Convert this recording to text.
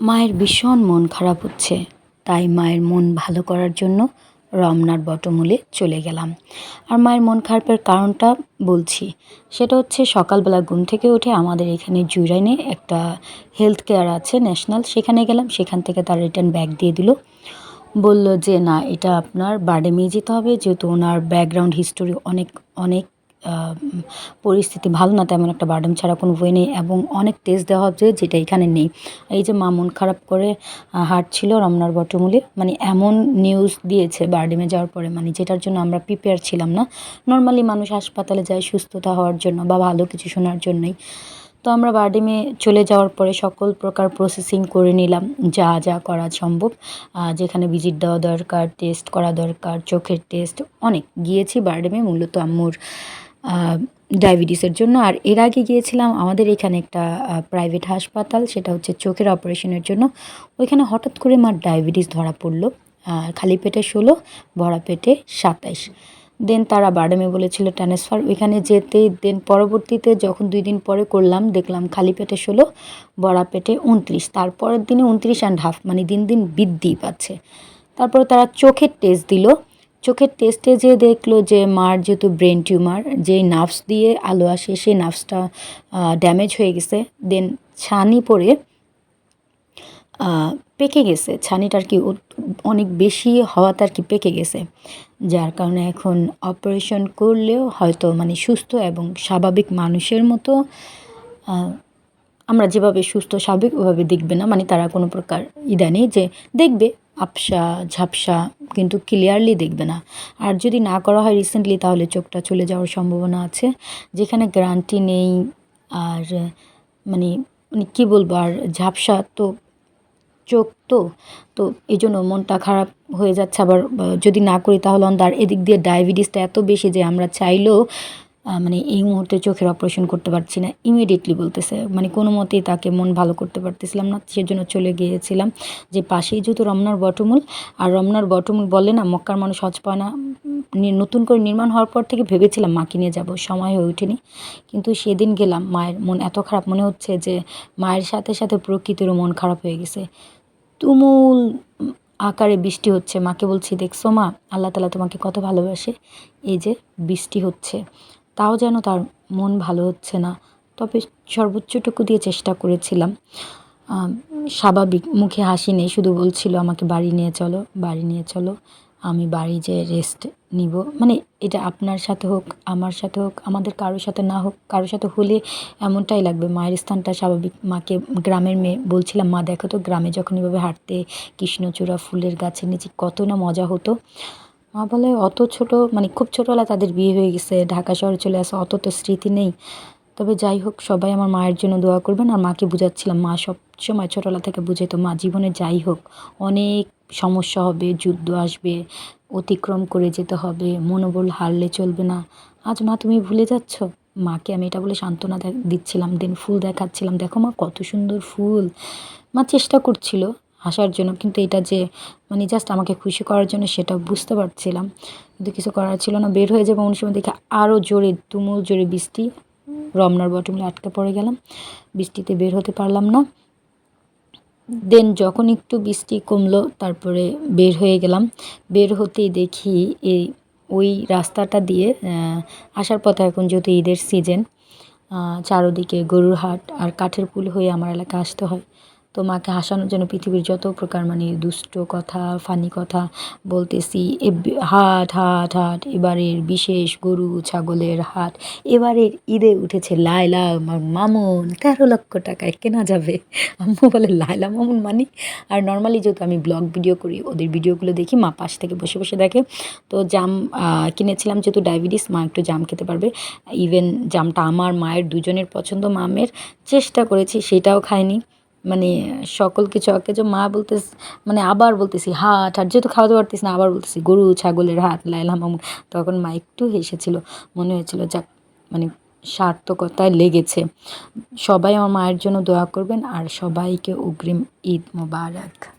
মায়ের ভীষণ মন খারাপ হচ্ছে। তাই মায়ের মন ভালো করার জন্য রমনার বটমূলে চলে গেলাম। আর মায়ের মন খারাপের কারণটা বলছি, সেটা হচ্ছে সকালবেলা ঘুম থেকে উঠে আমাদের এখানে জুরাইনে একটা হেলথ কেয়ার আছে ন্যাশনাল সেখানে গেলাম। সেখান থেকে তার রিটার্ন ব্যাগ দিয়ে দিল। বলল যে, না, এটা আপনার বার্ডেমেই যেতে হবে। যেহেতু ওনার ব্যাকগ্রাউন্ড হিস্টোরি অনেক অনেক পরিস্থিতি ভালো না, তেমন একটা বার্ডেম ছাড়া কোনো বই নেই এবং অনেক টেস্ট দেওয়া হচ্ছে যেটা এখানে নেই। এই যে মা মন খারাপ করে হাঁটছিল রমনার বটমূলে মানে এমন নিউজ দিয়েছে বার্ডেমে যাওয়ার পরে মানে যেটার জন্য আমরা প্রিপেয়ার ছিলাম না। নর্মালি মানুষ হাসপাতালে যায় সুস্থতা হওয়ার জন্য বা ভালো কিছু শোনার জন্যই। তো আমরা বার্ডিমে চলে যাওয়ার পরে সকল প্রকার প্রসেসিং করে নিলাম, যা যা করা সম্ভব। যেখানে ভিজিট দেওয়া দরকার টেস্ট করা দরকার, চোখের টেস্ট অনেক। গিয়েছি বার্ডিমে মূলত আম্মুর। ডায়াবেটিসের জন্য। আর এর আগে গিয়েছিলাম, আমাদের এখানে একটা প্রাইভেট হাসপাতাল, সেটা হচ্ছে চোখের অপারেশনের জন্য। ওইখানে হঠাৎ করে মার ডায়াবেটিস ধরা পড়ল। খালি পেটে ষোলো, ভরা পেটে সাতাইশ। দেন তারা বাডামে বলেছিল ট্রান্সফার ওইখানে যেতে দেন পরবর্তীতে যখন দুই দিন পরে করলাম, দেখলাম খালি পেটে ষোলো বড়া পেটে উনত্রিশ। তারপরের দিনে উনত্রিশ অ্যান্ড হাফ মানে দিন দিন বৃদ্ধি পাচ্ছে। তারপরে তারা চোখের টেস্ট দিল। চোখের টেস্টে যে দেখল যে মার যেহেতু ব্রেন টিউমার যেই নার্ভস দিয়ে আলো আসে, সেই নার্ভসটা ড্যামেজ হয়ে গেছে। দেন ছানি পরে পেকে গেছে। ছানিটা আর কি অনেক বেশি হওয়াতে আর কি পেকে গেছে। যার কারণে এখন অপারেশন করলেও হয়তো মানে সুস্থ এবং স্বাভাবিক মানুষের মতো আমরা যেভাবে সুস্থ, স্বাভাবিক ওভাবে দেখবে না। মানে তারা কোনো প্রকার ইদা নেই যে দেখবে। আপসা, ঝাপসা, কিন্তু ক্লিয়ারলি দেখবে না। আর যদি না করা হয় রিসেন্টলি তাহলে চোখটা চলে যাওয়ার সম্ভাবনা আছে। যেখানে গ্যারান্টি নেই, আর মানে মানে কী বলব, আর ঝাপসা তো, চোখ তো তো এই জন্য মনটা খারাপ হয়ে যাচ্ছে আবার যদি না করি তাহলে অন্ধার এদিক দিয়ে ডায়াবেটিসটা এত বেশি যে আমরা চাইলেও মানে এই মুহূর্তে চোখের অপারেশন করতে পারছি না ইমিডিয়েটলি বলতেছে। মানে কোনো মতেই তাকে মন ভালো করতে পারতেছিলাম না, সেজন্য চলে গিয়েছিলাম। যে পাশেই যেহেতু রমনার বটমূল, আর রমনার বটমূল বলে না, মক্কার মানুষ হজ পায় না নতুন করে নির্মাণ হওয়ার পর থেকে ভেবেছিলাম, মাকে নিয়ে যাব, সময় হয়ে ওঠেনি। কিন্তু সেদিন গেলাম, মায়ের মন এত খারাপ মনে হচ্ছে যে মায়ের সাথে সাথে প্রকৃতিরও মন খারাপ হয়ে গেছে। তুমুল আকারে বৃষ্টি হচ্ছে। মাকে বলছি, দেখছ মা, আল্লাহ তালা তোমাকে কত ভালোবাসে। এই যে বৃষ্টি হচ্ছে। তাও যেন তার মন ভালো হচ্ছে না। তবে সর্বোচ্চটুকু দিয়ে চেষ্টা করেছিলাম। স্বাভাবিক মুখে হাসি নেই, শুধু বলছিল, আমাকে বাড়ি নিয়ে চলো, বাড়ি নিয়ে চলো, আমি বাড়ি যেয়ে রেস্ট নিব। মানে এটা আপনার সাথে হোক, আমার সাথে হোক, আমাদের কারোর সাথে না হোক, কারোর সাথে হলে এমনটাই লাগবে। মায়ের স্থানটা স্বাভাবিক, মাকে গ্রামের মেয়ে বলছিলাম, মা, দেখো তো গ্রামে যখন এভাবে হাঁটতে কৃষ্ণচূড়া ফুলের গাছের নিচে কত না মজা হতো। মা বলে, অত ছোট মানে খুব ছোটোবেলা তাদের বিয়ে হয়ে গেছে, ঢাকা শহরে চলে আসে, অত তো স্মৃতি নেই। তবে যাই হোক, সবাই আমার মায়ের জন্য দোয়া করবেন আর মাকে বুঝাচ্ছিলাম, মা সব সময় ছোটোবেলা থেকে বুঝে তো, মা জীবনে যাই হোক, অনেক সমস্যা হবে, যুদ্ধ আসবে, অতিক্রম করে যেতে হবে, মনোবল হারলে চলবে না। আজ মা তুমি ভুলে যাচ্ছ? মাকে আমি এটা বলে সান্ত্বনা দিচ্ছিলাম, দেন ফুল দেখাচ্ছিলাম, দেখো মা, কত সুন্দর ফুল। মা চেষ্টা করছিল হাসার জন্য, কিন্তু এটা যে মানে জাস্ট আমাকে খুশি করার জন্য সেটা বুঝতে পারছিলাম। কিন্তু কিছু করার ছিল না, বের হয়ে যাব সময় দেখে আরও জোরে, তুমুল জোরে বৃষ্টি, রমনার বটমলে আটকে পড়ে গেলাম। বৃষ্টিতে বের হতে পারলাম না। দেন যখন একটু বৃষ্টি কমলো, তারপরে বের হয়ে গেলাম। বের হতেই দেখি এই, ওই রাস্তাটা দিয়ে আসার পথে এখন যেহেতু ঈদের সিজন চারোদিকে গরুর হাট আর কাঠের পুল হয়ে আমার এলাকায় আসতে হয়। তো মাকে হাসানোর জন্য পৃথিবীর যত প্রকার মানে দুষ্ট কথা, ফানি কথা বলতেছি হাট হাট হাট, এবারের বিশেষ গরু ছাগলের হাট। এবারের ঈদে উঠেছে লায়লা মামুন, তেরো লক্ষ টাকায় কেনা যাবে। আম্মু বলে, লায়লা মামুন মানে? আর নর্মালি যেহেতু আমি ব্লগ ভিডিও করি, ওদের ভিডিওগুলো দেখি, মা পাশ থেকে বসে বসে দেখে। তো জাম কিনেছিলাম যেহেতু ডায়াবেটিস, মা একটু জাম খেতে পারবে। ইভেন জামটা আমার, মায়ের, দুজনের পছন্দ, মামের। চেষ্টা করেছি, সেটাও খায়নি মানে সকল কিছু যে মা বলতে মানে আবার বলতেছি, হাট হাট, যেহেতু খাওয়াতে পারতেছি না, আবার বলতেছি, গরু, ছাগলের হাত লাইলাম তখন মা একটু হেসেছিল, মনে হয়েছিল, যাক মানে সার্থকতায় লেগেছে। সবাই আমার মায়ের জন্য দোয়া করবেন, আর সবাইকে অগ্রিম ঈদ মোবারক।